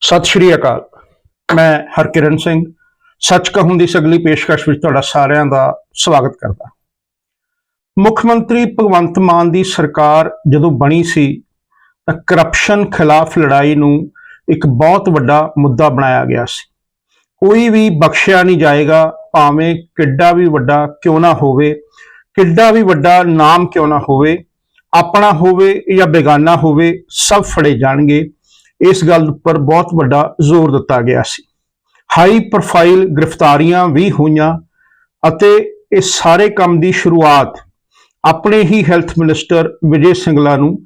ਸਤਿ ਸ਼੍ਰੀ ਅਕਾਲ। ਮੈਂ ਹਰਕਿਰਨ ਸਿੰਘ, ਸੱਚ ਕਹੂੰ ਦੀ ਸਗਲੀ ਪੇਸ਼ਕਸ਼ ਵਿੱਚ ਤੁਹਾਡਾ ਸਾਰਿਆਂ ਦਾ ਸਵਾਗਤ ਕਰਦਾ। ਮੁੱਖ ਮੰਤਰੀ ਭਗਵੰਤ ਮਾਨ ਦੀ ਸਰਕਾਰ ਜਦੋਂ ਬਣੀ ਸੀ, ਤਾਂ ਕਰਪਸ਼ਨ ਖਿਲਾਫ ਲੜਾਈ ਨੂੰ ਇੱਕ ਬਹੁਤ ਵੱਡਾ ਮੁੱਦਾ ਬਣਾਇਆ ਗਿਆ ਸੀ। ਕੋਈ ਵੀ ਬਖਸ਼ਿਆ ਨਹੀਂ ਜਾਏਗਾ, ਭਾਵੇਂ ਕਿੱਡਾ ਵੀ ਵੱਡਾ ਕਿਉਂ ਨਾ ਹੋਵੇ, ਕਿੱਡਾ ਵੀ ਵੱਡਾ ਨਾਮ ਕਿਉਂ ਨਾ ਹੋਵੇ, ਆਪਣਾ ਹੋਵੇ ਜਾਂ ਬੇਗਾਨਾ ਹੋਵੇ, ਸਭ ਫੜੇ ਜਾਣਗੇ। ਇਸ ਗੱਲ ਉੱਪਰ ਬਹੁਤ ਵੱਡਾ ਜ਼ੋਰ ਦਿੱਤਾ ਗਿਆ ਸੀ। ਹਾਈ ਪ੍ਰੋਫਾਈਲ ਗ੍ਰਿਫਤਾਰੀਆਂ ਵੀ ਹੋਈਆਂ ਅਤੇ ਇਹ ਸਾਰੇ ਕੰਮ ਦੀ ਸ਼ੁਰੂਆਤ ਆਪਣੇ ਹੀ ਹੈਲਥ ਮਿਨਿਸਟਰ ਵਿਜੇ ਸਿੰਗਲਾ ਨੂੰ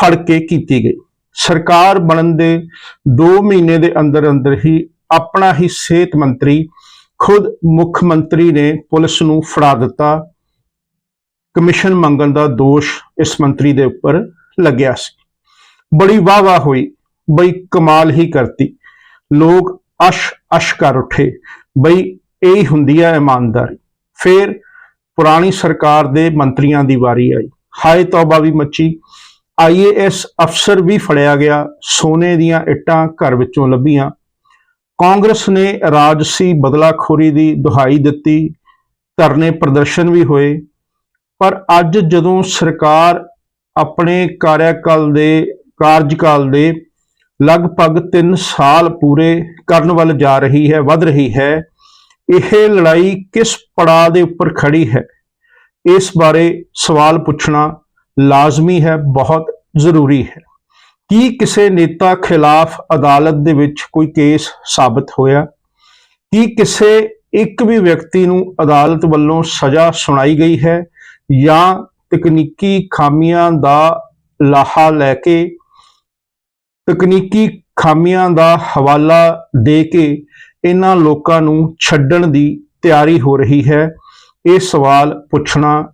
ਫੜ ਕੇ ਕੀਤੀ ਗਈ। ਸਰਕਾਰ ਬਣਨ ਦੇ 2 ਮਹੀਨੇ ਦੇ ਅੰਦਰ ਅੰਦਰ ਹੀ ਆਪਣਾ ਹੀ ਸਿਹਤ ਮੰਤਰੀ, ਖੁਦ ਮੁੱਖ ਮੰਤਰੀ ਨੇ ਪੁਲਿਸ ਨੂੰ ਫੜਾ ਦਿੱਤਾ। ਕਮਿਸ਼ਨ ਮੰਗਣ ਦਾ ਦੋਸ਼ ਇਸ ਮੰਤਰੀ ਦੇ ਉੱਪਰ ਲੱਗਿਆ ਸੀ। ਬੜੀ ਵਾਹ ਵਾਹ ਹੋਈ। ਬਈ ਕਮਾਲ ਹੀ ਕਰਤੀ। ਲੋਕ ਅਸ਼ ਅਸ਼ ਕਰ ਉੱਠੇ। ਬਈ ਇਹ ਹੁੰਦੀ ਹੈ ਇਮਾਨਦਾਰੀ। ਫਿਰ ਪੁਰਾਣੀ ਸਰਕਾਰ ਦੇ ਮੰਤਰੀਆਂ ਦੀ ਵਾਰੀ ਆਈ। ਹਾਏ ਤੌਬਾ ਵੀ ਮੱਚੀ। ਆਈਏਐਸ ਅਫਸਰ ਵੀ ਫੜਿਆ ਗਿਆ। ਸੋਨੇ ਦੀਆਂ ਇੱਟਾਂ ਘਰ ਵਿੱਚੋਂ ਲੱਭੀਆਂ। ਕਾਂਗਰਸ ਨੇ ਰਾਜਸੀ ਬਦਲਾਖੋਰੀ ਦੀ ਦੁਹਾਈ ਦਿੱਤੀ। ਧਰਨੇ ਪ੍ਰਦਰਸ਼ਨ ਵੀ ਹੋਏ। ਪਰ ਅੱਜ ਜਦੋਂ ਸਰਕਾਰ ਆਪਣੇ ਕਾਰਿਆਕਾਲ ਦੇ ਕਾਰਜਕਾਲ ਦੇ ਲਗਭਗ 3 ਸਾਲ ਪੂਰੇ ਕਰਨ ਵੱਲ ਜਾ ਰਹੀ ਹੈ, ਵੱਧ ਰਹੀ ਹੈ। ਇਹ ਲੜਾਈ ਕਿਸ ਪੜਾਅ ਦੇ ਉੱਪਰ ਖੜੀ ਹੈ? ਇਸ ਬਾਰੇ ਸਵਾਲ ਪੁੱਛਣਾ ਲਾਜ਼ਮੀ ਹੈ, ਬਹੁਤ ਜ਼ਰੂਰੀ ਹੈ। ਕੀ ਕਿਸੇ ਨੇਤਾ ਖਿਲਾਫ ਅਦਾਲਤ ਦੇ ਵਿੱਚ ਕੋਈ ਕੇਸ ਸਾਬਤ ਹੋਇਆ? ਕੀ ਕਿਸੇ ਇੱਕ ਵੀ ਵਿਅਕਤੀ ਨੂੰ ਅਦਾਲਤ ਵੱਲੋਂ ਸਜ਼ਾ ਸੁਣਾਈ ਗਈ ਹੈ ਜਾਂ ਤਕਨੀਕੀ ਖਾਮੀਆਂ ਦਾ ਲਾਹਾ ਲੈ ਕੇ ਤਕਨੀਕੀ ਖਾਮੀਆਂ ਦਾ ਹਵਾਲਾ ਦੇ ਕੇ ਇਹਨਾਂ ਲੋਕਾਂ ਨੂੰ ਛੱਡਣ ਦੀ ਤਿਆਰੀ ਹੋ ਰਹੀ ਹੈ। ਇਹ ਸਵਾਲ ਪੁੱਛਣਾ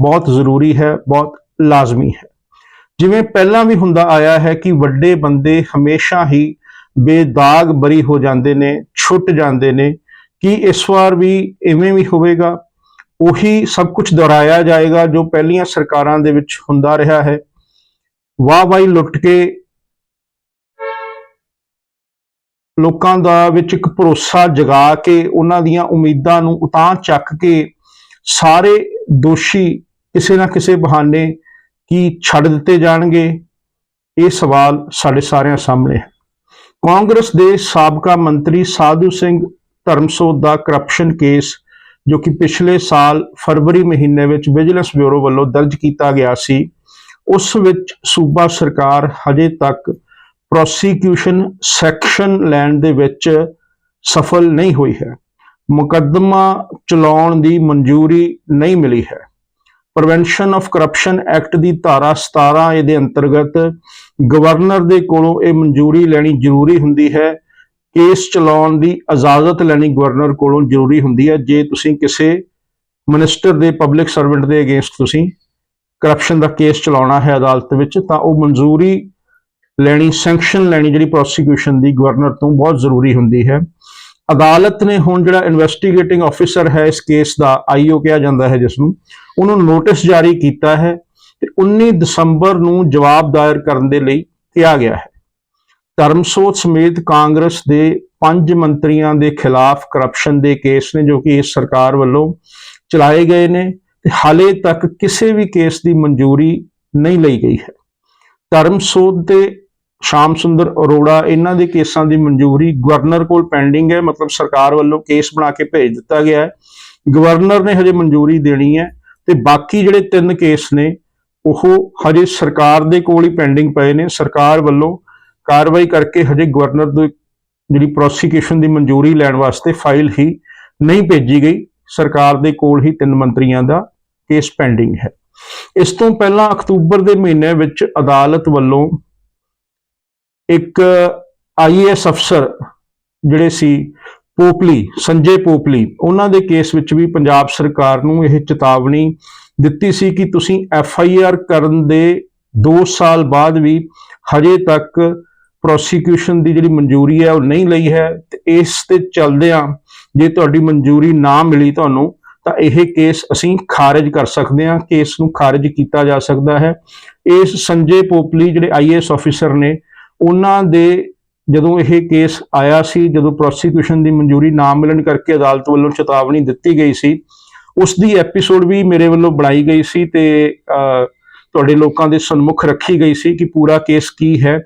ਬਹੁਤ ਜ਼ਰੂਰੀ ਹੈ, ਬਹੁਤ ਲਾਜ਼ਮੀ ਹੈ। ਜਿਵੇਂ ਪਹਿਲਾਂ ਵੀ ਹੁੰਦਾ ਆਇਆ ਹੈ ਕਿ ਵੱਡੇ ਬੰਦੇ ਹਮੇਸ਼ਾ ਹੀ ਬੇਦਾਗ ਬਰੀ ਹੋ ਜਾਂਦੇ ਨੇ, ਛੁੱਟ ਜਾਂਦੇ ਨੇ। ਕਿ ਇਸ ਵਾਰ ਵੀ ਇਵੇਂ ਵੀ ਹੋਵੇਗਾ? ਉਹੀ ਸਭ ਕੁਝ ਦੁਹਰਾਇਆ ਜਾਏਗਾ ਜੋ ਪਹਿਲੀਆਂ ਸਰਕਾਰਾਂ ਦੇ ਵਿੱਚ ਹੁੰਦਾ ਰਿਹਾ ਹੈ। ਵਾਹ ਵਾਹੀ ਲੁੱਟ ਕੇ ਲੋਕਾਂ ਦਾ ਵਿੱਚ ਇੱਕ ਭਰੋਸਾ ਜਗਾ ਕੇ ਉਹਨਾਂ ਦੀਆਂ ਉਮੀਦਾਂ ਨੂੰ ਉਤਾਂ ਚੱਕ ਕੇ ਸਾਰੇ ਦੋਸ਼ੀ ਕਿਸੇ ਨਾ ਕਿਸੇ ਬਹਾਨੇ ਕੀ ਛੱਡ ਦਿੱਤੇ ਜਾਣਗੇ? ਇਹ ਸਵਾਲ ਸਾਡੇ ਸਾਰਿਆਂ ਸਾਹਮਣੇ ਹੈ। ਕਾਂਗਰਸ ਦੇ ਸਾਬਕਾ ਮੰਤਰੀ ਸਾਧੂ ਸਿੰਘ ਧਰਮਸੋਤ ਦਾ ਕਰਪਸ਼ਨ ਕੇਸ ਜੋ ਕਿ ਪਿਛਲੇ ਸਾਲ ਫਰਵਰੀ ਮਹੀਨੇ ਵਿੱਚ ਵਿਜੀਲੈਂਸ ਬਿਊਰੋ ਵੱਲੋਂ ਦਰਜ ਕੀਤਾ ਗਿਆ ਸੀ, ਉਸ ਵਿੱਚ ਸੂਬਾ ਸਰਕਾਰ ਹਜੇ ਤੱਕ ਪ੍ਰੋਸੀਕਿਊਸ਼ਨ ਸੈਕਸ਼ਨ ਲੈਣ ਦੇ ਵਿੱਚ ਸਫਲ ਨਹੀਂ ਹੋਈ ਹੈ। ਮੁਕੱਦਮਾ ਚਲਾਉਣ ਦੀ ਮਨਜ਼ੂਰੀ ਨਹੀਂ ਮਿਲੀ ਹੈ। ਪ੍ਰੀਵੈਂਸ਼ਨ ਆਫ ਕਰਪਸ਼ਨ ਐਕਟ ਦੀ ਧਾਰਾ 17 ਇਹਦੇ ਅੰਤਰਗਤ ਗਵਰਨਰ ਦੇ ਕੋਲੋਂ ਇਹ ਮਨਜ਼ੂਰੀ ਲੈਣੀ ਜ਼ਰੂਰੀ ਹੁੰਦੀ ਹੈ। ਕੇਸ ਚਲਾਉਣ ਦੀ ਇਜਾਜ਼ਤ ਲੈਣੀ ਗਵਰਨਰ ਕੋਲੋਂ ਜ਼ਰੂਰੀ ਹੁੰਦੀ ਹੈ। ਜੇ ਤੁਸੀਂ ਕਿਸੇ ਮਿਨਿਸਟਰ ਦੇ ਪਬਲਿਕ ਸਰਵੈਂਟ ਦੇ ਅਗੇਂਸਟ ਤੁਸੀਂ ਕਰਪਸ਼ਨ ਦਾ ਕੇਸ ਚਲਾਉਣਾ ਹੈ ਅਦਾਲਤ ਵਿੱਚ ਤਾਂ ਉਹ ਮਨਜ਼ੂਰੀ ਲੈਣੀ ਸੈਂਕਸ਼ਨ ਲੈਣੀ ਜਿਹੜੀ ਪ੍ਰੋਸੀਕਿਊਸ਼ਨ ਦੀ ਗਵਰਨਰ ਤੋਂ ਬਹੁਤ ਜ਼ਰੂਰੀ ਹੁੰਦੀ ਹੈ। ਅਦਾਲਤ ਨੇ ਹੁਣ ਜਿਹੜਾ ਇਨਵੈਸਟੀਗੇਟਿੰਗ ਆਫੀਸਰ ਹੈ, ਇਸ ਕੇਸ ਦਾ ਆਈਓ ਕਿਹਾ ਜਾਂਦਾ ਹੈ ਜਿਸ ਨੂੰ ਉਹਨੂੰ ਨੋਟਿਸ ਜਾਰੀ ਕੀਤਾ ਹੈ ਤੇ 19 ਦਸੰਬਰ ਨੂੰ ਜਵਾਬ ਦਾਇਰ ਕਰਨ ਦੇ ਲਈ ਕਿਹਾ ਗਿਆ ਹੈ। ਧਰਮਸੋਤ ਸਮੇਤ ਕਾਂਗਰਸ ਦੇ ਪੰਜ ਮੰਤਰੀਆਂ ਦੇ ਖਿਲਾਫ ਕਰਪਸ਼ਨ ਦੇ ਕੇਸ ਨੇ, ਜੋ ਕਿ ਇਸ ਸਰਕਾਰ ਵੱਲੋਂ ਚਲਾਏ ਗਏ ਨੇ ਤੇ ਹਾਲੇ ਤੱਕ ਕਿਸੇ ਵੀ ਕੇਸ ਦੀ ਮਨਜ਼ੂਰੀ ਨਹੀਂ ਲਈ ਗਈ ਹੈ। ਧਰਮਸੋਤ ਦੇ ਸ਼ਾਮ ਸੁੰਦਰ ਅਰੋੜਾ, ਇਹਨਾਂ ਦੇ ਕੇਸਾਂ ਦੀ ਮਨਜ਼ੂਰੀ ਗਵਰਨਰ ਕੋਲ ਪੈਂਡਿੰਗ ਹੈ, ਮਤਲਬ ਸਰਕਾਰ ਵੱਲੋਂ ਕੇਸ ਬਣਾ ਕੇ ਭੇਜ ਦਿੱਤਾ ਗਿਆ ਹੈ। ਗਵਰਨਰ ਨੇ ਹਜੇ ਮਨਜ਼ੂਰੀ ਦੇਣੀ ਹੈ ਤੇ ਬਾਕੀ ਜਿਹੜੇ ਤਿੰਨ ਕੇਸ ਨੇ, ਉਹ ਹਜੇ ਸਰਕਾਰ ਦੇ ਕੋਲ ਹੀ ਪੈਂਡਿੰਗ ਪਏ ਨੇ। ਸਰਕਾਰ ਵੱਲੋਂ ਕਾਰਵਾਈ ਕਰਕੇ ਹਜੇ ਗਵਰਨਰ ਦੇ ਜਿਹੜੀ ਪ੍ਰੋਸੀਕਿਊਸ਼ਨ ਦੀ ਮਨਜ਼ੂਰੀ ਲੈਣ ਵਾਸਤੇ ਫਾਈਲ ਹੀ ਨਹੀਂ ਭੇਜੀ ਗਈ। ਸਰਕਾਰ ਦੇ ਕੋਲ ਹੀ ਤਿੰਨ ਮੰਤਰੀਆਂ ਦਾ ਕੇਸ ਪੈਂਡਿੰਗ ਹੈ। ਇਸ ਤੋਂ ਪਹਿਲਾਂ ਅਕਤੂਬਰ ਦੇ ਮਹੀਨੇ ਵਿੱਚ ਅਦਾਲਤ ਵੱਲੋਂ ਇੱਕ ਆਈਏਐਸ ਅਫਸਰ ਜਿਹੜੇ ਸੀ, ਪੋਪਲੀ, ਸੰਜੇ ਪੋਪਲੀ, ਉਹਨਾਂ ਦੇ ਕੇਸ ਵਿੱਚ ਵੀ ਪੰਜਾਬ ਸਰਕਾਰ ਨੂੰ ਇਹ ਚੇਤਾਵਨੀ ਦਿੱਤੀ ਸੀ ਕਿ ਤੁਸੀਂ ਐਫ ਆਈ ਆਰ ਕਰਨ ਦੇ 2 ਸਾਲ ਬਾਅਦ ਵੀ ਹਜੇ ਤੱਕ ਪ੍ਰੋਸੀਕਿਊਸ਼ਨ ਦੀ ਜਿਹੜੀ ਮਨਜ਼ੂਰੀ ਹੈ ਉਹ ਨਹੀਂ ਲਈ ਹੈ ਤੇ ਇਸ ਤੇ ਚੱਲਦਿਆਂ ਜੇ ਤੁਹਾਡੀ ਮਨਜ਼ੂਰੀ ਨਾ ਮਿਲੀ ਤੁਹਾਨੂੰ, ਤਾਂ ਇਹ ਕੇਸ ਅਸੀਂ ਖਾਰਜ ਕਰ ਸਕਦੇ ਹਾਂ, ਕੇਸ ਨੂੰ ਖਾਰਜ ਕੀਤਾ ਜਾ ਸਕਦਾ ਹੈ। ਇਸ ਸੰਜੇ ਪੋਪਲੀ ਜਿਹੜੇ ਆਈਏਐਸ ਅਫੀਸਰ ਨੇ ਉਹਨਾਂ ਦੇ ਜਦੋਂ ਇਹ ਕੇਸ ਆਇਆ ਸੀ ਜਦੋਂ ਪ੍ਰੋਸੀਕਿਊਸ਼ਨ ਦੀ ਮਨਜ਼ੂਰੀ ਨਾ ਮਿਲਣ ਕਰਕੇ ਅਦਾਲਤ ਵੱਲੋਂ ਚੇਤਾਵਨੀ ਦਿੱਤੀ ਗਈ ਸੀ ਉਸ ਦੀ ਐਪੀਸੋਡ ਵੀ ਮੇਰੇ ਵੱਲੋਂ ਬਣਾਈ ਗਈ ਸੀ ਤੇ ਅਹ, ਤੁਹਾਡੇ ਲੋਕਾਂ ਦੇ ਸਨਮੁਖ ਰੱਖੀ ਗਈ ਸੀ ਕਿ ਪੂਰਾ ਕੇਸ ਕੀ ਹੈ।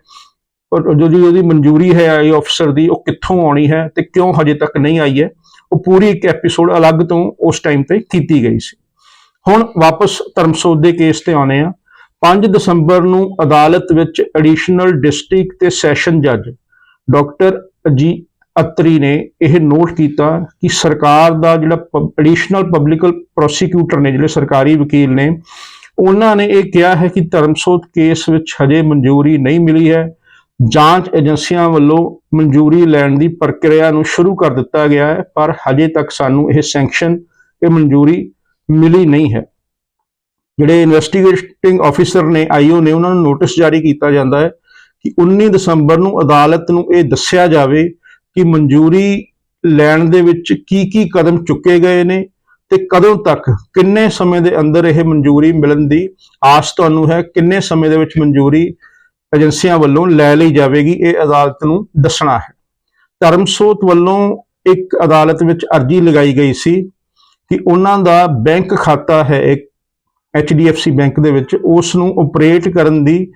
ਔਰ ਜੋ ਜੀ ਉਹਦੀ ਮਨਜ਼ੂਰੀ ਹੈ ਆਈ ਅਫਸਰ ਦੀ ਉਹ ਕਿੱਥੋਂ ਆਉਣੀ ਹੈ ਤੇ ਕਿਉਂ ਹਜੇ ਤੱਕ ਨਹੀਂ ਆਈ ਹੈ ਉਹ ਪੂਰੀ ਇੱਕ ਐਪੀਸੋਡ ਅਲੱਗ ਤੋਂ ਉਸ ਟਾਈਮ ਤੇ ਕੀਤੀ ਗਈ ਸੀ। ਹੁਣ ਵਾਪਸ ਧਰਮਸੋਤ ਦੇ ਕੇਸ ਤੇ ਆਉਨੇ ਆ 5 ਦਸੰਬਰ ਨੂੰ ਅਦਾਲਤ ਵਿੱਚ ਐਡੀਸ਼ਨਲ ਡਿਸਟ੍ਰਿਕਟ ਤੇ ਸੈਸ਼ਨ ਜੱਜ ਡਾਕਟਰ ਅਜੀ ਅਤਰੀ ਨੇ ਇਹ ਨੋਟ ਕੀਤਾ ਕਿ ਸਰਕਾਰ ਦਾ ਜਿਹੜਾ ਐਡੀਸ਼ਨਲ ਪਬਲਿਕ ਪ੍ਰੋਸੀਕਿਊਟਰ ਨੇ, ਜਿਹੜੇ ਸਰਕਾਰੀ ਵਕੀਲ ਨੇ, ਉਹਨਾਂ ਨੇ ਇਹ ਕਿਹਾ ਹੈ ਕਿ ਧਰਮਸੋਤ ਕੇਸ ਵਿੱਚ ਹਜੇ ਮਨਜ਼ੂਰੀ ਨਹੀਂ ਮਿਲੀ ਹੈ। ਜਾਂਚ ਏਜੰਸੀਆਂ ਵੱਲੋਂ ਮਨਜ਼ੂਰੀ ਲੈਣ ਦੀ ਪ੍ਰਕਿਰਿਆ ਨੂੰ ਸ਼ੁਰੂ ਕਰ ਦਿੱਤਾ ਗਿਆ ਹੈ, ਪਰ ਹਜੇ ਤੱਕ ਸਾਨੂੰ ਇਹ ਸੈਂਕਸ਼ਨ, ਇਹ ਮਨਜ਼ੂਰੀ ਮਿਲੀ ਨਹੀਂ ਹੈ। ਜਿਹੜੇ ਇਨਵੈਸਟੀਗੇਟਿੰਗ ਆਫੀਸਰ ਨੇ ਆਈਓ ਨੇ, ਉਹਨਾਂ ਨੂੰ ਨੋਟਿਸ ਜਾਰੀ ਕੀਤਾ ਜਾਂਦਾ ਹੈ ਕਿ 19 ਦਸੰਬਰ ਨੂੰ ਅਦਾਲਤ ਨੂੰ ਇਹ ਦੱਸਿਆ ਜਾਵੇ ਕਿ ਮਨਜ਼ੂਰੀ ਲੈਣ ਦੇ ਵਿੱਚ ਕੀ ਕੀ ਕਦਮ ਚੁੱਕੇ ਗਏ ਨੇ ਤੇ ਕਦੋਂ ਤੱਕ, ਕਿੰਨੇ ਸਮੇਂ ਦੇ ਅੰਦਰ ਇਹ ਮਨਜ਼ੂਰੀ ਮਿਲਣ ਦੀ ਆਸ ਤੁਹਾਨੂੰ ਹੈ, ਕਿੰਨੇ ਸਮੇਂ ਦੇ ਵਿੱਚ ਮਨਜ਼ੂਰੀ ਏਜੰਸੀਆਂ ਵੱਲੋਂ ਲੈ ਲਈ ਜਾਵੇਗੀ, ਇਹ ਅਦਾਲਤ ਨੂੰ ਦੱਸਣਾ ਹੈ। ਧਰਮਸੋਤ ਵੱਲੋਂ ਇੱਕ ਅਦਾਲਤ ਵਿੱਚ ਅਰਜ਼ੀ ਲਗਾਈ ਗਈ ਸੀ ਕਿ ਉਹਨਾਂ ਦਾ ਬੈਂਕ ਖਾਤਾ ਹੈ, ਇੱਕ HDFC ਬੈਂਕ ਦੇ ਵਿੱਚ ਉਸ ਨੂੰ ਆਪਰੇਟ ਕਰਨ ਦੀ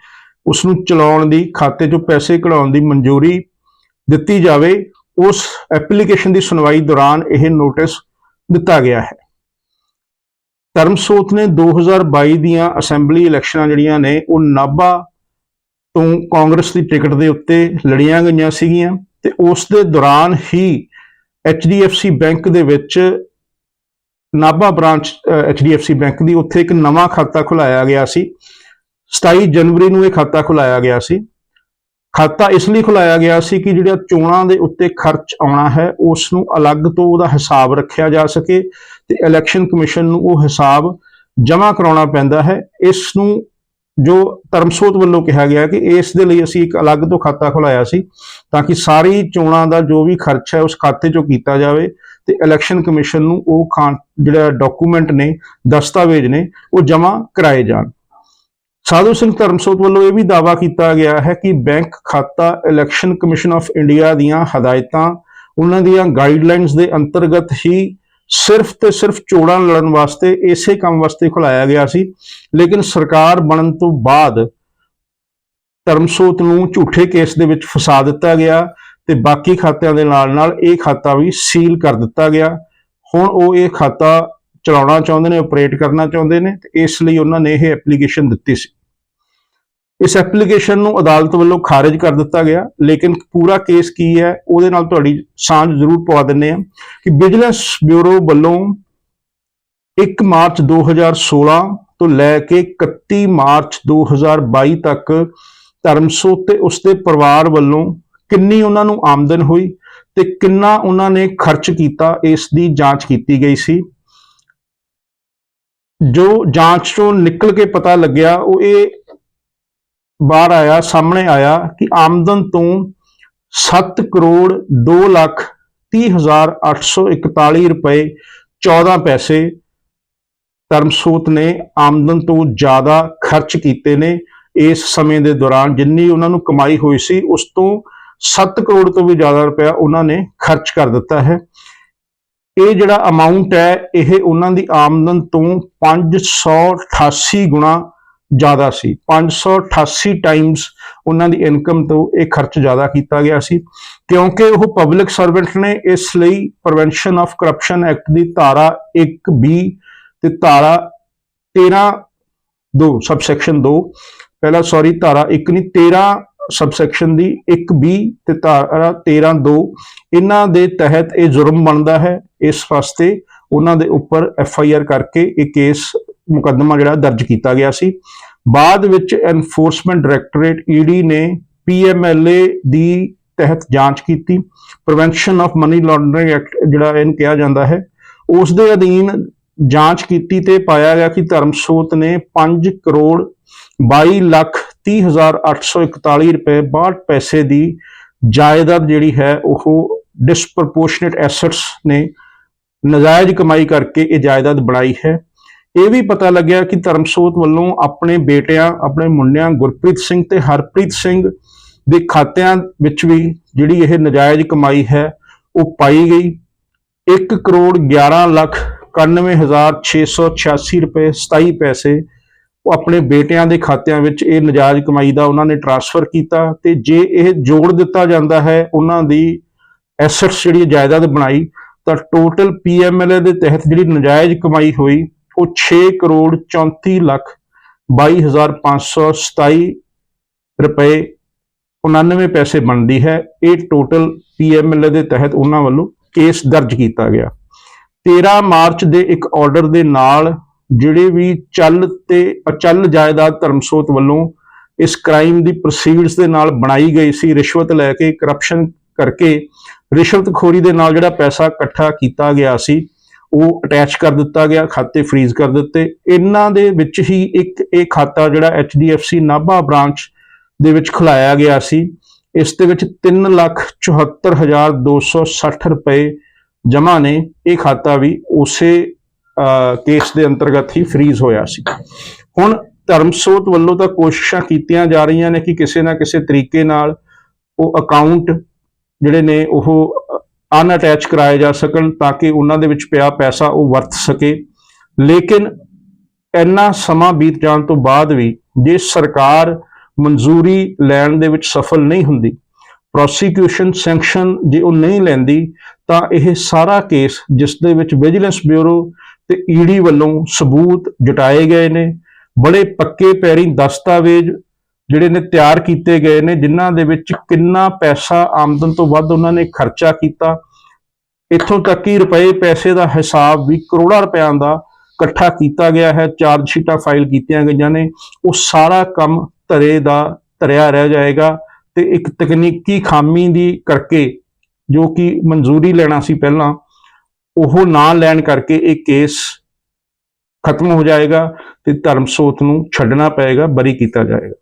ਉਸ ਨੂੰ ਚਲਾਉਣ ਦੀ, ਖਾਤੇ 'ਚੋਂ ਪੈਸੇ ਕਢਾਉਣ ਦੀ ਮਨਜ਼ੂਰੀ ਦਿੱਤੀ ਜਾਵੇ, ਉਸ ਐਪਲੀਕੇਸ਼ਨ ਦੀ ਸੁਣਵਾਈ ਦੌਰਾਨ ਇਹ ਨੋਟਿਸ ਦਿੱਤਾ ਗਿਆ ਹੈ। ਧਰਮਸੋਤ ਨੇ 2022 ਦੀਆਂ ਅਸੈਂਬਲੀ ਇਲੈਕਸ਼ਨਾਂ ਜਿਹੜੀਆਂ ਨੇ, ਉਹ ਨਾਭਾ ਤੋਂ ਕਾਂਗਰਸ ਦੀ ਟਿਕਟ ਦੇ ਉੱਤੇ ਲੜੀਆਂ ਗਈਆਂ ਸੀਗੀਆਂ ਤੇ ਉਸ ਦੇ ਦੌਰਾਨ ਹੀ HDFC ਬੈਂਕ ਦੇ ਵਿੱਚ ਨਾਭਾ ਬ੍ਰਾਂਚ HDFC ਬੈਂਕ ਦੀ ਉੱਥੇ ਇੱਕ ਨਵਾਂ ਖਾਤਾ ਖੁਲਾਇਆ ਗਿਆ ਸੀ। 27 ਜਨਵਰੀ ਨੂੰ ਇਹ ਖਾਤਾ ਖੁਲਾਇਆ ਗਿਆ ਸੀ। ਖਾਤਾ ਇਸ ਲਈ ਖੁਲਾਇਆ ਗਿਆ ਸੀ ਕਿ ਜਿਹੜਾ ਚੋਣਾਂ ਦੇ ਉੱਤੇ ਖਰਚ ਆਉਣਾ ਹੈ, ਉਸ ਨੂੰ ਅਲੱਗ ਤੋਂ ਉਹਦਾ ਹਿਸਾਬ ਰੱਖਿਆ ਜਾ ਸਕੇ ਤੇ ਇਲੈਕਸ਼ਨ ਕਮਿਸ਼ਨ ਨੂੰ ਉਹ ਹਿਸਾਬ ਜਮ੍ਹਾਂ ਕਰਾਉਣਾ ਪੈਂਦਾ ਹੈ। ਇਸ ਨੂੰ ਜੋ ਧਰਮਸੋਤ ਵੱਲੋਂ ਕਿਹਾ ਗਿਆ ਕਿ ਇਸ ਦੇ ਲਈ ਅਸੀਂ ਇੱਕ ਅਲੱਗ ਤੋਂ ਖਾਤਾ ਖੁਲਾਇਆ ਸੀ ਤਾਂ ਕਿ ਸਾਰੀ ਚੋਣਾਂ ਦਾ ਜੋ ਵੀ ਖਰਚ ਹੈ ਉਸ ਖਾਤੇ ਚੋਂ ਕੀਤਾ ਜਾਵੇ। ਤੇ ਇਲੈਕਸ਼ਨ ਕਮਿਸ਼ਨ ਨੂੰ ਉਹ ਖਾਂ ਜਿਹੜਾ ਡਾਕੂਮੈਂਟ ਨੇ, ਦਸਤਾਵੇਜ਼ ਨੇ, ਉਹ ਜਮ੍ਹਾਂ ਕਰਾਏ ਜਾਣ। ਸਾਧੂ ਸਿੰਘ ਧਰਮਸੋਤ ਵੱਲੋਂ ਇਹ ਵੀ ਦਾਅਵਾ ਕੀਤਾ ਗਿਆ ਹੈ ਕਿ ਬੈਂਕ ਖਾਤਾ ਇਲੈਕਸ਼ਨ ਕਮਿਸ਼ਨ ਆਫ ਇੰਡੀਆ ਦੀਆਂ ਹਦਾਇਤਾਂ, ਉਹਨਾਂ ਦੀਆਂ ਗਾਈਡਲਾਈਨਸ ਦੇ ਅੰਤਰਗਤ ਹੀ ਸਿਰਫ ਤੇ ਸਿਰਫ ਚੋਣਾਂ ਲੜਨ ਵਾਸਤੇ ਇਸੇ ਕੰਮ ਵਾਸਤੇ ਖੁਲਾਇਆ ਗਿਆ ਸੀ, ਲੇਕਿਨ ਸਰਕਾਰ ਬਣਨ ਤੋਂ ਬਾਅਦ ਧਰਮਸੋਤ ਨੂੰ ਝੂਠੇ ਕੇਸ ਦੇ ਵਿੱਚ ਫਸਾ ਦਿੱਤਾ ਗਿਆ। ਤੇ ਬਾਕੀ ਖਾਤਿਆਂ ਦੇ ਨਾਲ ਨਾਲ ਇਹ ਖਾਤਾ ਵੀ ਸੀਲ ਕਰ ਦਿੱਤਾ ਗਿਆ। ਹੁਣ ਉਹ ਇਹ ਖਾਤਾ ਚਲਾਉਣਾ ਚਾਹੁੰਦੇ ਨੇ ਆਪਰੇਟ ਕਰਨਾ ਚਾਹੁੰਦੇ ਨੇ ਤੇ ਇਸ ਲਈ ਉਹਨਾਂ ਨੇ ਇਹ ਐਪਲੀਕੇਸ਼ਨ ਦਿੱਤੀ ਸੀ। ਇਸ ਐਪਲੀਕੇਸ਼ਨ ਨੂੰ ਅਦਾਲਤ ਵੱਲੋਂ ਖਾਰਜ ਕਰ ਦਿੱਤਾ ਗਿਆ, ਲੇਕਿਨ ਪੂਰਾ ਕੇਸ ਕੀ ਹੈ, ਉਹਦੇ ਨਾਲ ਤੁਹਾਡੀ ਸਾਂਝ ਜ਼ਰੂਰ ਪਵਾ ਦਿੰਨੇ ਆ ਕਿ ਵਿਜੀਲੈਂਸ ਬਿਊਰੋ ਵੱਲੋਂ 1 ਮਾਰਚ 2016 ਤੋਂ ਲੈ ਕੇ 31 ਮਾਰਚ 2022 ਤੱਕ ਧਰਮਸੋਤ ਤੇ ਉਸਦੇ ਪਰਿਵਾਰ ਵੱਲੋਂ ਕਿੰਨੀ ਉਹਨਾਂ ਨੂੰ ਆਮਦਨ ਹੋਈ ਤੇ ਕਿੰਨਾ ਉਹਨਾਂ ਨੇ ਖਰਚ ਕੀਤਾ, ਇਸ ਦੀ ਜਾਂਚ ਕੀਤੀ ਗਈ ਸੀ। ਜੋ ਜਾਂਚ ਤੋਂ ਨਿਕਲ ਕੇ ਪਤਾ ਲੱਗਿਆ, ਉਹ ਇਹ ਬਾਹਰ ਆਇਆ, ਸਾਹਮਣੇ ਆਇਆ ਕਿ ਆਮਦਨ ਤੋਂ 7 ਕਰੋੜ 2 ਲੱਖ 30 ਹਜ਼ਾਰ 841 ਰੁਪਏ 14 ਪੈਸੇ ਧਰਮਸੋਤ ਨੇ ਆਮਦਨ ਤੋਂ ਜ਼ਿਆਦਾ ਖਰਚ ਕੀਤੇ ਨੇ ਇਸ ਸਮੇਂ ਦੇ ਦੌਰਾਨ। ਜਿੰਨੀ ਉਹਨਾਂ ਨੂੰ ਕਮਾਈ ਹੋਈ ਸੀ, ਉਸ ਤੋਂ 7 ਕਰੋੜ ਤੋਂ ਵੀ ਜ਼ਿਆਦਾ ਰੁਪਇਆ ਉਹਨਾਂ ਨੇ ਖਰਚ ਕਰ ਦਿੱਤਾ ਹੈ। ਇਹ ਜਿਹੜਾ ਅਮਾਉਂਟ ਹੈ, ਇਹ ਉਹਨਾਂ ਦੀ ਆਮਦਨ ਤੋਂ 588 ਗੁਣਾ ਜ਼ਿਆਦਾ ਸੀ। 588 ਟਾਈਮਸ ਉਹਨਾਂ ਦੀ ਇਨਕਮ ਤੋਂ ਇਹ ਖਰਚ ਜ਼ਿਆਦਾ ਕੀਤਾ ਗਿਆ ਸੀ। ਕਿਉਂਕਿ ਉਹ ਪਬਲਿਕ ਸਰਵੈਂਟ ਨੇ ਇਸ ਲਈ ਪ੍ਰੀਵੈਂਸ਼ਨ ਆਫ ਕਰਪਸ਼ਨ ਐਕਟ ਦੀ ਧਾਰਾ 1B ਤੇ ਧਾਰਾ 13 2 ਸਬਸੈਕਸ਼ਨ 2 ਪਹਿਲਾ ਸੌਰੀ ਧਾਰਾ 1 ਨਹੀਂ 13 ਸਬਸੈਕਸ਼ਨ ਦੀ 1B ਤੇ ਧਾਰਾ 13 2 ਇਹਨਾਂ ਦੇ ਤਹਿਤ ਇਹ ਜੁਰਮ ਬਣਦਾ ਹੈ। ਇਸ ਵਾਸਤੇ ਉਹਨਾਂ ਦੇ ਉੱਪਰ ਐਫ ਆਈ ਆਰ ਕਰਕੇ ਇਹ ਕੇਸ ਮੁਕੱਦਮਾ ਜਿਹੜਾ ਦਰਜ ਕੀਤਾ ਗਿਆ ਸੀ। ਬਾਅਦ ਵਿੱਚ ਐਨਫੋਰਸਮੈਂਟ ਡਾਇਰੈਕਟੋਰੇਟ ਈਡੀ ਨੇ ਪੀਐਮਐਲਏ ਦੀ ਤਹਿਤ ਜਾਂਚ ਕੀਤੀ। Prevention of money laundering act ਜਿਹੜਾ ਇਹਨੂੰ ਕਿਹਾ ਜਾਂਦਾ ਹੈ, ਉਸ ਦੇ ਅਧੀਨ ਜਾਂਚ ਕੀਤੀ ਤੇ ਪਾਇਆ ਗਿਆ ਕਿ ਧਰਮਸੋਤ ਨੇ 5 ਕਰੋੜ 22 ਲੱਖ 30841 ਰੁਪਏ 62 ਪੈਸੇ ਦੀ ਜਾਇਦਾਦ ਜਿਹੜੀ ਹੈ, ਉਹ ਡਿਸਪ੍ਰੋਪੋਰਸ਼ਨੇਟ ਐਸੈਟਸ ਨੇ ਨਜਾਇਜ਼ ਕਮਾਈ ਕਰਕੇ ਇਹ ਜਾਇਦਾਦ ਬਣਾਈ ਹੈ। ਇਹ ਵੀ ਪਤਾ ਲੱਗਿਆ ਕਿ ਧਰਮਸੋਤ ਵੱਲੋਂ ਆਪਣੇ ਬੇਟਿਆਂ, ਆਪਣੇ ਮੁੰਡਿਆਂ ਗੁਰਪ੍ਰੀਤ ਸਿੰਘ ਤੇ ਹਰਪ੍ਰੀਤ ਸਿੰਘ ਦੇ ਖਾਤਿਆਂ ਵਿੱਚ ਵੀ ਜਿਹੜੀ ਇਹ ਨਜਾਇਜ਼ ਕਮਾਈ ਹੈ, ਉਹ ਪਾਈ ਗਈ। 1 ਕਰੋੜ 11 ਲੱਖ 91686 ਰੁਪਏ 27 ਪੈਸੇ ਉਹ ਆਪਣੇ ਬੇਟਿਆਂ ਦੇ ਖਾਤਿਆਂ ਵਿੱਚ ਇਹ ਨਜਾਇਜ਼ ਕਮਾਈ ਦਾ ਉਹਨਾਂ ਨੇ ਟ੍ਰਾਂਸਫਰ ਕੀਤਾ ਤੇ ਜੇ ਇਹ ਜੋੜ ਦਿੱਤਾ ਜਾਂਦਾ ਹੈ ਉਹਨਾਂ ਦੀ ਐਸੈਟਸ ਜਿਹੜੀ ਜਾਇਦਾਦ ਬਣਾਈ, ਤਾਂ ਟੋਟਲ ਪੀਐਮਐਲਏ ਦੇ ਤਹਿਤ ਜਿਹੜੀ ਨਜਾਇਜ਼ ਕਮਾਈ ਹੋਈ, ਉਹ 6 ਕਰੋੜ 34 ਲੱਖ 22527 ਰੁਪਏ 99 ਪੈਸੇ ਬਣਦੀ ਹੈ। ਇਹ ਟੋਟਲ ਪੀਐਮਐਲਏ ਦੇ ਤਹਿਤ ਉਹਨਾਂ ਵੱਲੋਂ ਕੇਸ ਦਰਜ ਕੀਤਾ ਗਿਆ। 13 ਮਾਰਚ ਦੇ ਇੱਕ ਆਰਡਰ ਦੇ ਨਾਲ ਜਿਹੜੇ ਵੀ ਚੱਲ ਤੇ ਅਚੱਲ ਜਾਇਦਾਦ ਧਰਮਸੋਤ ਵੱਲੋਂ ਇਸ ਕ੍ਰਾਈਮ ਦੀ ਪ੍ਰੋਸੀਡਸ ਦੇ ਨਾਲ ਬਣਾਈ ਗਈ ਸੀ, ਰਿਸ਼ਵਤ ਲੈ ਕੇ ਕਰਪਸ਼ਨ ਕਰਕੇ, ਰਿਸ਼ਵਤਖੋਰੀ ਦੇ ਨਾਲ ਜਿਹੜਾ ਪੈਸਾ ਇਕੱਠਾ ਕੀਤਾ ਗਿਆ ਸੀ, ਉਹ ਅਟੈਚ ਕਰ ਦਿੱਤਾ ਗਿਆ, ਖਾਤੇ ਫ੍ਰੀਜ਼ ਕਰ ਦਿੱਤੇ। ਇਹਨਾਂ ਦੇ ਵਿੱਚ ਹੀ ਇੱਕ ਇਹ ਖਾਤਾ ਜਿਹੜਾ HDFC ਨਾਭਾ ਬ੍ਰਾਂਚ ਦੇ ਵਿੱਚ ਖੁਲਾਇਆ ਗਿਆ ਸੀ। ਇਸ ਦੇ ਵਿੱਚ 374260 ਰੁਪਏ ਜਮ੍ਹਾਂ ਨੇ। ਇਹ ਖਾਤਾ ਵੀ ਉਸੇ ਕੇਸ ਦੇ ਅੰਤਰਗਤ ਹੀ ਫ੍ਰੀਜ਼ ਹੋਇਆ ਸੀ। ਹੁਣ ਧਰਮਸੋਤ ਵੱਲੋਂ ਤਾਂ ਕੋਸ਼ਿਸ਼ਾਂ ਕੀਤੀਆਂ ਜਾ ਰਹੀਆਂ ਨੇ ਕਿ ਕਿਸੇ ਨਾ ਕਿਸੇ ਤਰੀਕੇ ਨਾਲ ਉਹ ਅਕਾਊਂਟ ਜਿਹੜੇ ਨੇ ਉਹ ਅਨਅਟੈਚ ਕਰਾਏ ਜਾ ਸਕਣ ਤਾਂ ਕਿ ਉਹਨਾਂ ਦੇ ਵਿੱਚ ਪਿਆ ਪੈਸਾ ਉਹ ਵਰਤ ਸਕੇ। ਲੇਕਿਨ ਇੰਨਾ ਸਮਾਂ ਬੀਤ ਜਾਣ ਤੋਂ ਬਾਅਦ ਵੀ ਜੇ ਸਰਕਾਰ ਮਨਜ਼ੂਰੀ ਲੈਣ ਦੇ ਵਿੱਚ ਸਫਲ ਨਹੀਂ ਹੁੰਦੀ ਪ੍ਰੋਸੀਕਿਊਸ਼ਨ ਸੈਂਕਸ਼ਨ ਜੇ ਉਹ ਨਹੀਂ ਲੈਂਦੀ, ਤਾਂ ਇਹ ਸਾਰਾ ਕੇਸ ਜਿਸ ਦੇ ਵਿੱਚ ਵਿਜੀਲੈਂਸ ਬਿਊਰੋ ਤੇ ਈਡੀ ਵੱਲੋਂ ਸਬੂਤ ਜੁਟਾਏ ਗਏ ਨੇ। ਬੜੇ ਪੱਕੇ ਪੈਰੀ ਦਸਤਾਵੇਜ਼ ਜਿਹੜੇ ਨੇ ਤਿਆਰ ਕੀਤੇ ਗਏ ਨੇ, ਜਿਨ੍ਹਾਂ ਦੇ ਵਿੱਚ ਕਿੰਨਾ ਪੈਸਾ ਆਮਦਨ ਤੋਂ ਵੱਧ ਉਹਨਾਂ ਨੇ ਖਰਚਾ ਕੀਤਾ। ਇੱਥੋਂ ਤੱਕ ਕਿ ਰੁਪਏ ਪੈਸੇ ਦਾ ਹਿਸਾਬ ਵੀ ਕਰੋੜਾਂ ਰੁਪਿਆਂ ਦਾ ਇਕੱਠਾ ਕੀਤਾ ਗਿਆ ਹੈ। ਚਾਰਜ ਸ਼ੀਟਾਂ ਫਾਈਲ ਕੀਤੀਆਂ ਗਈਆਂ ਨੇ। ਉਹ ਸਾਰਾ ਕੰਮ ਧਰੇ ਦਾ ਧਰਿਆ ਰਹਿ ਜਾਏਗਾ ਤੇ ਇੱਕ ਤਕਨੀਕੀ ਖਾਮੀ ਦੀ ਕਰਕੇ ਜੋ ਕਿ ਮਨਜ਼ੂਰੀ ਲੈਣਾ ਸੀ ਪਹਿਲਾਂ ਉਹ ਨਾ ਲੈਣ ਕਰਕੇ ਇਹ ਕੇਸ ਖਤਮ ਹੋ ਜਾਏਗਾ ਤੇ ਧਰਮਸੋਤ ਨੂੰ ਛੱਡਣਾ ਪਏਗਾ, ਬਰੀ ਕੀਤਾ ਜਾਏਗਾ।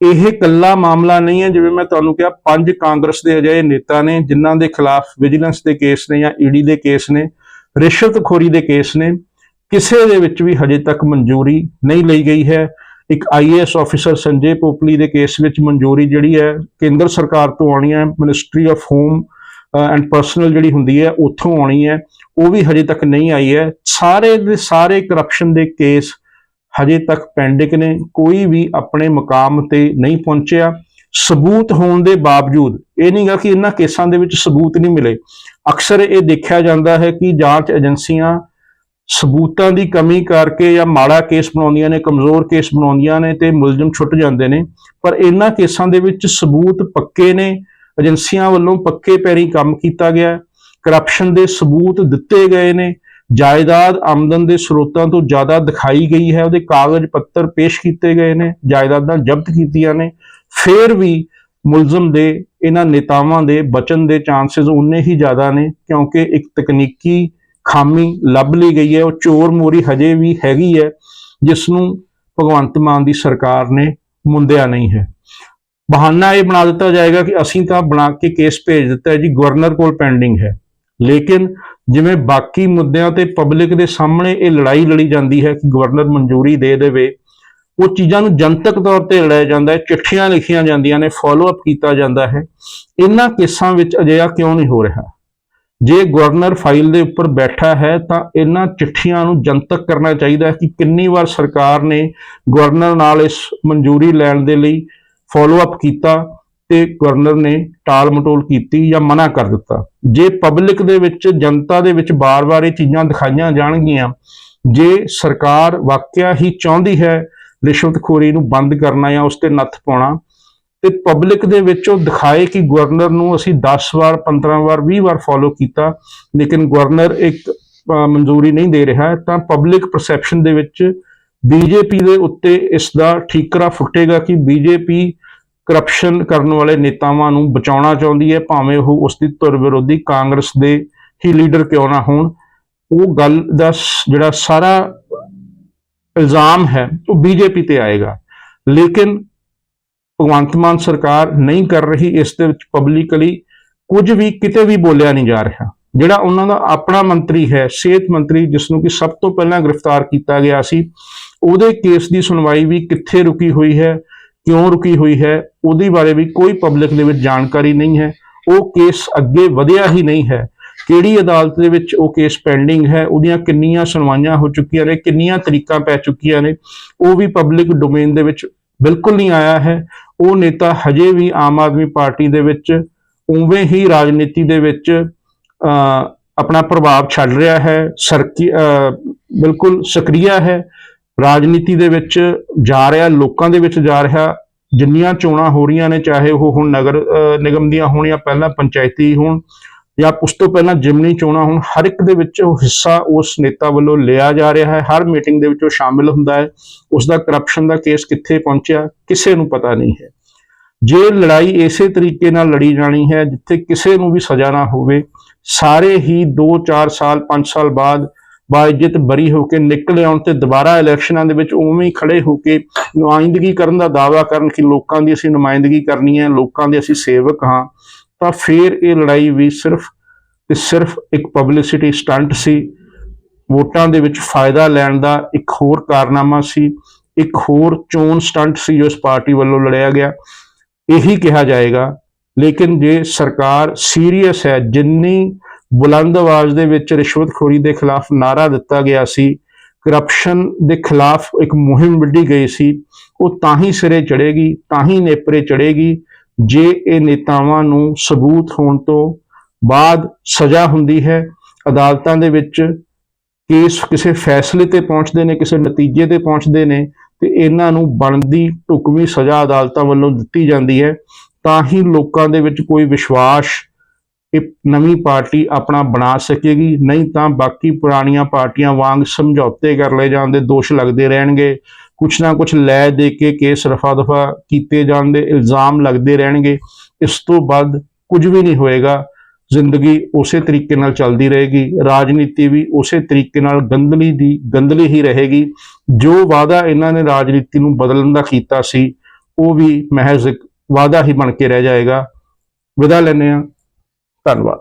ਇਹ ਇਕੱਲਾ ਮਾਮਲਾ ਨਹੀਂ ਹੈ, ਜਿਵੇਂ ਮੈਂ ਤੁਹਾਨੂੰ ਕਿਹਾ, ਪੰਜ ਕਾਂਗਰਸ ਦੇ ਅਜਿਹੇ ਨੇਤਾ ਨੇ, ਜਿਨ੍ਹਾਂ ਦੇ ਖਿਲਾਫ ਵਿਜੀਲੈਂਸ ਦੇ ਕੇਸ ਨੇ ਜਾਂ ਈਡੀ ਦੇ ਕੇਸ ਨੇ, ਰਿਸ਼ਵਤਖੋਰੀ ਦੇ ਕੇਸ ਨੇ, ਕਿਸੇ ਦੇ ਵਿੱਚ ਵੀ ਹਜੇ ਤੱਕ ਮਨਜ਼ੂਰੀ ਨਹੀਂ ਲਈ ਗਈ ਹੈ। ਇੱਕ ਆਈਏਐਸ ਆਫੀਸਰ ਸੰਜੇ ਪੋਪਲੀ ਦੇ ਕੇਸ ਵਿੱਚ ਮਨਜ਼ੂਰੀ ਜਿਹੜੀ ਹੈ, ਕੇਂਦਰ ਸਰਕਾਰ ਤੋਂ ਆਉਣੀ ਹੈ ministry of home and personnel ਜਿਹੜੀ ਹੁੰਦੀ ਹੈ, ਉੱਥੋਂ ਆਉਣੀ ਹੈ। ਉਹ ਵੀ ਹਜੇ ਤੱਕ ਨਹੀਂ ਆਈ ਹੈ। ਸਾਰੇ ਦੇ ਸਾਰੇ ਕਰਪਸ਼ਨ ਦੇ ਕੇਸ ਹਜੇ ਤੱਕ ਪੈਂਡਿੰਗ ਨੇ। ਕੋਈ ਵੀ ਆਪਣੇ ਮੁਕਾਮ ਤੇ ਨਹੀਂ ਪਹੁੰਚਿਆ। ਸਬੂਤ ਹੋਣ ਦੇ ਬਾਵਜੂਦ, ਇਹ ਨਹੀਂਗਾ ਕਿ ਇਹਨਾਂ ਕੇਸਾਂ ਦੇ ਵਿੱਚ ਸਬੂਤ ਨਹੀਂ ਮਿਲੇ। ਅਕਸਰ ਇਹ ਦੇਖਿਆ ਜਾਂਦਾ ਹੈ ਕਿ ਜਾਂਚ ਏਜੰਸੀਆਂ ਸਬੂਤਾਂ ਦੀ ਕਮੀ ਕਰਕੇ ਜਾਂ ਮਾੜਾ ਕੇਸ ਬਣਾਉਂਦੀਆਂ ਨੇ, ਕਮਜ਼ੋਰ ਕੇਸ ਬਣਾਉਂਦੀਆਂ ਨੇ ਤੇ ਮੁਲਜ਼ਮ ਛੁੱਟ ਜਾਂਦੇ ਨੇ। ਪਰ ਇਹਨਾਂ ਕੇਸਾਂ ਦੇ ਵਿੱਚ ਸਬੂਤ ਪੱਕੇ ਨੇ। ਏਜੰਸੀਆਂ ਵੱਲੋਂ ਪੱਕੇ ਪੈਰੀ ਕੰਮ ਕੀਤਾ ਗਿਆ ਕਰਪਸ਼ਨ ਦੇ ਸਬੂਤ ਦਿੱਤੇ ਗਏ ਨੇ। ਜਾਇਦਾਦ ਆਮਦਨ ਦੇ ਸਰੋਤਾਂ ਤੋਂ ਜ਼ਿਆਦਾ ਦਿਖਾਈ ਗਈ ਹੈ। ਉਹਦੇ ਕਾਗਜ਼ ਪੱਤਰ ਪੇਸ਼ ਕੀਤੇ ਗਏ ਨੇ। ਜਾਇਦਾਦਾਂ ਜ਼ਬਤ ਕੀਤੀਆਂ ਨੇ। ਫਿਰ ਵੀ ਮੁਲਜ਼ਮ ਦੇ, ਇਹਨਾਂ ਨੇਤਾਵਾਂ ਦੇ ਬਚਨ ਦੇ ਚਾਂਸਸ ਉਨੇ ਹੀ ਜ਼ਿਆਦਾ ਨੇ, ਕਿਉਂਕਿ ਇੱਕ ਤਕਨੀਕੀ ਖਾਮੀ ਲੱਭ ਲਈ ਗਈ ਹੈ। ਉਹ ਚੋਰ ਮੋਰੀ ਹਜੇ ਵੀ ਹੈਗੀ ਹੈ, ਜਿਸ ਨੂੰ ਭਗਵੰਤ ਮਾਨ ਦੀ ਸਰਕਾਰ ਨੇ ਮੁੰਦਿਆ ਨਹੀਂ ਹੈ। ਬਹਾਨਾ ਇਹ ਬਣਾ ਦਿੱਤਾ ਜਾਏਗਾ ਕਿ ਅਸੀਂ ਤਾਂ ਬਣਾ ਕੇ ਕੇਸ ਭੇਜ ਦਿੱਤਾ ਹੈ ਜੀ ਗਵਰਨਰ ਕੋਲ ਪੈਂਡਿੰਗ ਹੈ। ਲੇਕਿਨ ਜਿਵੇਂ ਬਾਕੀ ਮੁੱਦਿਆਂ ਤੇ ਪਬਲਿਕ ਦੇ ਸਾਹਮਣੇ ਇਹ ਲੜਾਈ ਲੜੀ ਜਾਂਦੀ ਹੈ ਕਿ ਗਵਰਨਰ ਮਨਜ਼ੂਰੀ ਦੇ ਦੇਵੇ, ਉਹ ਚੀਜ਼ਾਂ ਨੂੰ ਜਨਤਕ ਤੌਰ ਤੇ ਲੜਾਇਆ ਜਾਂਦਾ ਹੈ, ਚਿੱਠੀਆਂ ਲਿਖੀਆਂ ਜਾਂਦੀਆਂ ਨੇ ਫਾਲੋ ਅਪ ਕੀਤਾ ਜਾਂਦਾ ਹੈ। ਇਹਨਾਂ ਕੇਸਾਂ ਵਿੱਚ ਅਜਿਹਾ ਕਿਉਂ ਨਹੀਂ ਹੋ ਰਿਹਾ? ਜੇ ਗਵਰਨਰ ਫਾਈਲ ਦੇ ਉੱਪਰ ਬੈਠਾ ਹੈ, ਤਾਂ ਇਹਨਾਂ ਚਿੱਠੀਆਂ ਨੂੰ ਜਨਤਕ ਕਰਨਾ ਚਾਹੀਦਾ ਹੈ ਕਿ ਕਿੰਨੀ ਵਾਰ ਸਰਕਾਰ ਨੇ ਗਵਰਨਰ ਨਾਲ ਇਸ ਮਨਜ਼ੂਰੀ ਲੈਣ ਦੇ ਲਈ ਫਾਲੋ ਅਪ ਕੀਤਾ ਤੇ ਗਵਰਨਰ ਨੇ ਟਾਲ ਮਟੋਲ ਕੀਤੀ ਜਾਂ ਮਨਾ ਕਰ ਦਿੱਤਾ। ਜੇ ਪਬਲਿਕ ਦੇ ਵਿੱਚ, ਜਨਤਾ ਦੇ ਵਿੱਚ ਬਾਰ-ਬਾਰ ਇਹ ਚੀਜ਼ਾਂ ਦਿਖਾਈਆਂ ਜਾਣਗੀਆਂ, ਜੇ ਸਰਕਾਰ ਵਾਕਿਆ ਹੀ ਚਾਹੁੰਦੀ ਹੈ ਰਿਸ਼ਵਤਖੋਰੀ ਨੂੰ ਬੰਦ ਕਰਨਾ ਜਾਂ ਉਸ ਤੇ ਨੱਥ ਪਾਉਣਾ, ਤੇ ਪਬਲਿਕ ਦੇ ਵਿੱਚ ਉਹ ਦਿਖਾਏ ਕਿ ਗਵਰਨਰ ਨੂੰ ਅਸੀਂ 10 ਵਾਰ 15 ਵਾਰ 20 ਵਾਰ ਫਾਲੋ ਕੀਤਾ, ਲੇਕਿਨ ਗਵਰਨਰ ਇੱਕ ਮਨਜ਼ੂਰੀ ਨਹੀਂ ਦੇ ਰਿਹਾ, ਤਾਂ ਪਬਲਿਕ ਪਰਸੈਪਸ਼ਨ ਦੇ ਵਿੱਚ ਬੀਜੇਪੀ ਦੇ ਉੱਤੇ ਇਸ ਦਾ ਠੀਕਰਾ ਫੁੱਟੇਗਾ ਕਿ ਬੀਜੇਪੀ ਕਰਪਸ਼ਨ ਕਰਨ ਵਾਲੇ ਨੇਤਾਵਾਂ ਨੂੰ ਬਚਾਉਣਾ ਚਾਹੁੰਦੀ ਹੈ, ਭਾਵੇਂ ਉਹ ਉਸ ਦੀ ਧੁਰ ਵਿਰੋਧੀ ਕਾਂਗਰਸ ਦੇ ਹੀ ਲੀਡਰ ਕਿਉਂ ਨਾ ਹੋਣ। ਉਹ ਗੱਲ ਦਾ ਜਿਹੜਾ ਸਾਰਾ ਇਲਜ਼ਾਮ ਹੈ, ਉਹ ਬੀਜੇਪੀ ਤੇ ਆਏਗਾ। ਲੇਕਿਨ ਭਗਵੰਤ ਮਾਨ ਸਰਕਾਰ ਨਹੀਂ ਕਰ ਰਹੀ, ਇਸ ਦੇ ਵਿੱਚ ਪਬਲਿਕਲੀ ਕੁਝ ਵੀ ਕਿਤੇ ਵੀ ਬੋਲਿਆ ਨਹੀਂ ਜਾ ਰਿਹਾ। ਜਿਹੜਾ ਉਹਨਾਂ ਦਾ ਆਪਣਾ ਮੰਤਰੀ ਹੈ, ਸਿਹਤ ਮੰਤਰੀ, ਜਿਸ ਨੂੰ ਕਿ ਸਭ ਤੋਂ ਪਹਿਲਾਂ ਗ੍ਰਿਫਤਾਰ ਕੀਤਾ ਗਿਆ ਸੀ ਉਹਦੇ ਕੇਸ ਦੀ ਸੁਣਵਾਈ ਵੀ ਕਿੱਥੇ ਰੁਕੀ ਹੋਈ ਹੈ ਕਿਉਂ ਰੁਕੀ ਹੋਈ ਹੈ ਉਹਦੇ ਬਾਰੇ ਵੀ ਕੋਈ ਪਬਲਿਕ ਦੇ ਵਿੱਚ ਜਾਣਕਾਰੀ ਨਹੀਂ ਹੈ। ਉਹ ਕੇਸ ਅੱਗੇ ਵਧਿਆ ਹੀ ਨਹੀਂ ਹੈ। ਕਿਹੜੀ ਅਦਾਲਤ ਦੇ ਵਿੱਚ ਉਹ ਕੇਸ ਪੈਂਡਿੰਗ ਹੈ ਉਹਦੀਆਂ ਕਿੰਨੀਆਂ ਸੁਣਵਾਈਆਂ ਹੋ ਚੁੱਕੀਆਂ ਨੇ ਕਿੰਨੀਆਂ ਤਰੀਕਾਂ ਪੈ ਚੁੱਕੀਆਂ ਨੇ ਉਹ ਵੀ ਪਬਲਿਕ ਡੋਮੇਨ ਦੇ ਵਿੱਚ ਬਿਲਕੁਲ ਨਹੀਂ ਆਇਆ ਹੈ। ਉਹ ਨੇਤਾ ਹਜੇ ਵੀ ਆਮ ਆਦਮੀ ਪਾਰਟੀ ਦੇ ਵਿੱਚ ਉਵੇਂ ਹੀ ਰਾਜਨੀਤੀ ਦੇ ਵਿੱਚ ਅਹ, ਆਪਣਾ ਪ੍ਰਭਾਵ ਛੱਡ ਰਿਹਾ ਹੈ ਸਰਕੀ ਬਿਲਕੁਲ ਸਕਰੀਆ ਹੈ। ਰਾਜਨੀਤੀ ਦੇ ਵਿੱਚ ਜਾ ਰਿਹਾ, ਲੋਕਾਂ ਦੇ ਵਿੱਚ ਜਾ ਰਿਹਾ, ਜਿੰਨੀਆਂ ਚੋਣਾਂ ਹੋ ਰਹੀਆਂ ਨੇ, ਚਾਹੇ ਉਹ ਹੁਣ ਨਗਰ ਨਿਗਮ ਦੀਆਂ ਹੋਣ ਜਾਂ ਪਹਿਲਾਂ ਪੰਚਾਇਤੀ ਹੋਣ, ਜਾਂ ਉਸ ਤੋਂ ਪਹਿਲਾਂ ਜਿਮਨੀ ਚੋਣਾਂ ਹੋਣ, ਹਰ ਇੱਕ ਦੇ ਵਿੱਚ ਉਹ ਹਿੱਸਾ ਉਸ ਨੇਤਾ ਵੱਲੋਂ ਲਿਆ ਜਾ ਰਿਹਾ ਹੈ। ਹਰ ਮੀਟਿੰਗ ਦੇ ਵਿੱਚ ਉਹ ਸ਼ਾਮਿਲ ਹੁੰਦਾ ਹੈ। ਉਸ ਦਾ ਕਰਪਸ਼ਨ ਦਾ ਕੇਸ ਕਿੱਥੇ ਪਹੁੰਚਿਆ, ਕਿਸੇ ਨੂੰ ਪਤਾ ਨਹੀਂ ਹੈ। ਜੇ ਲੜਾਈ ਇਸੇ ਤਰੀਕੇ ਨਾਲ ਲੜੀ ਜਾਣੀ ਹੈ, ਜਿੱਥੇ ਕਿਸੇ ਨੂੰ ਵੀ ਸਜ਼ਾ ਨਾ ਹੋਵੇ, ਸਾਰੇ ਹੀ 2 4 ਸਾਲ 5 ਸਾਲ ਬਾਅਦ ਬਾਇਜਤ ਬਰੀ ਹੋ ਕੇ ਨਿਕਲ ਆਉਣ ਤੇ ਦੁਬਾਰਾ ਇਲੈਕਸ਼ਨਾਂ ਦੇ ਵਿੱਚ ਉਵੇਂ ਹੀ ਖੜੇ ਹੋ ਕੇ ਨੁਮਾਇੰਦਗੀ ਕਰਨ ਦਾ ਦਾਅਵਾ ਕਰਨ ਕਿ ਲੋਕਾਂ ਦੀ ਅਸੀਂ ਨੁਮਾਇੰਦਗੀ ਕਰਨੀ ਹੈ, ਲੋਕਾਂ ਦੇ ਅਸੀਂ ਸੇਵਕ ਹਾਂ, ਤਾਂ ਫਿਰ ਇਹ ਲੜਾਈ ਵੀ ਸਿਰਫ ਤੇ ਸਿਰਫ ਇੱਕ ਪਬਲਿਸਿਟੀ ਸਟੰਟ ਸੀ। ਵੋਟਾਂ ਦੇ ਵਿੱਚ ਫਾਇਦਾ ਲੈਣ ਦਾ ਇੱਕ ਹੋਰ ਕਾਰਨਾਮਾ ਸੀ, ਇੱਕ ਹੋਰ ਚੋਣ ਸਟੰਟ ਸੀ ਜੋ ਇਸ ਪਾਰਟੀ ਵੱਲੋਂ ਲੜਿਆ ਗਿਆ। ਇਹੀ ਕਿਹਾ ਜਾਏਗਾ, ਲੇਕਿਨ ਜੇ ਸਰਕਾਰ ਸੀਰੀਅਸ ਹੈ, ਜਿੰਨੀ ਬੁਲੰਦ ਆਵਾਜ਼ ਦੇ ਵਿੱਚ ਰਿਸ਼ਵਤਖੋਰੀ ਦੇ ਖਿਲਾਫ ਨਾਰਾ ਦਿੱਤਾ ਗਿਆ ਸੀ। ਕਰਪਸ਼ਨ ਦੇ ਖਿਲਾਫ ਇੱਕ ਮੁਹਿੰਮ ਵਿੱਢੀ ਗਈ ਸੀ। ਉਹ ਤਾਂ ਹੀ ਸਿਰੇ ਚੜੇਗੀ ਤਾਂ ਹੀ ਨੇਪਰੇ ਚੜੇਗੀ ਜੇ ਇਹ ਨੇਤਾਵਾਂ ਨੂੰ ਸਬੂਤ ਹੋਣ ਤੋਂ ਬਾਅਦ ਸਜ਼ਾ ਹੁੰਦੀ ਹੈ, ਅਦਾਲਤਾਂ ਦੇ ਵਿੱਚ ਕੇਸ ਕਿਸੇ ਫੈਸਲੇ ਤੇ ਪਹੁੰਚਦੇ ਨੇ, ਕਿਸੇ ਨਤੀਜੇ ਤੇ ਪਹੁੰਚਦੇ ਨੇ ਤੇ ਇਹਨਾਂ ਨੂੰ ਬਣਦੀ ਢੁਕਵੀਂ ਸਜ਼ਾ ਅਦਾਲਤਾਂ ਵੱਲੋਂ ਦਿੱਤੀ ਜਾਂਦੀ ਹੈ। ਤਾਂ ਹੀ ਲੋਕਾਂ ਦੇ ਵਿੱਚ ਕੋਈ ਵਿਸ਼ਵਾਸ ਇਹ ਨਵੀਂ ਪਾਰਟੀ ਆਪਣਾ ਬਣਾ ਸਕੇਗੀ। ਨਹੀਂ ਤਾਂ ਬਾਕੀ ਪੁਰਾਣੀਆਂ ਪਾਰਟੀਆਂ ਵਾਂਗ ਸਮਝੌਤੇ ਕਰ ਲਏ ਜਾਂਦੇ ਦੋਸ਼ ਲੱਗਦੇ ਰਹਿਣਗੇ। ਕੁਛ ਨਾ ਕੁਛ ਲੈ ਦੇ ਕੇ ਕੇਸ ਰਫਾ ਦਫਾ ਕੀਤੇ ਜਾਣ ਦੇ ਇਲਜ਼ਾਮ ਲੱਗਦੇ ਰਹਿਣਗੇ। ਇਸ ਤੋਂ ਬਾਅਦ ਕੁਝ ਵੀ ਨਹੀਂ ਹੋਏਗਾ। ਜ਼ਿੰਦਗੀ ਉਸੇ ਤਰੀਕੇ ਨਾਲ ਚੱਲਦੀ ਰਹੇਗੀ। ਰਾਜਨੀਤੀ ਵੀ ਉਸੇ ਤਰੀਕੇ ਨਾਲ ਗੰਦਲੀ ਦੀ ਗੰਦਲੀ ਹੀ ਰਹੇਗੀ। ਜੋ ਵਾਅਦਾ ਇਹਨਾਂ ਨੇ ਰਾਜਨੀਤੀ ਨੂੰ ਬਦਲਣ ਦਾ ਕੀਤਾ ਸੀ, ਉਹ ਵੀ ਮਹਿਜ਼ ਇੱਕ ਵਾਅਦਾ ਹੀ ਬਣ ਕੇ ਰਹਿ ਜਾਏਗਾ। ਵਿਦਾ ਲੈਂਦੇ ਹਾਂ। ਧੰਨਵਾਦ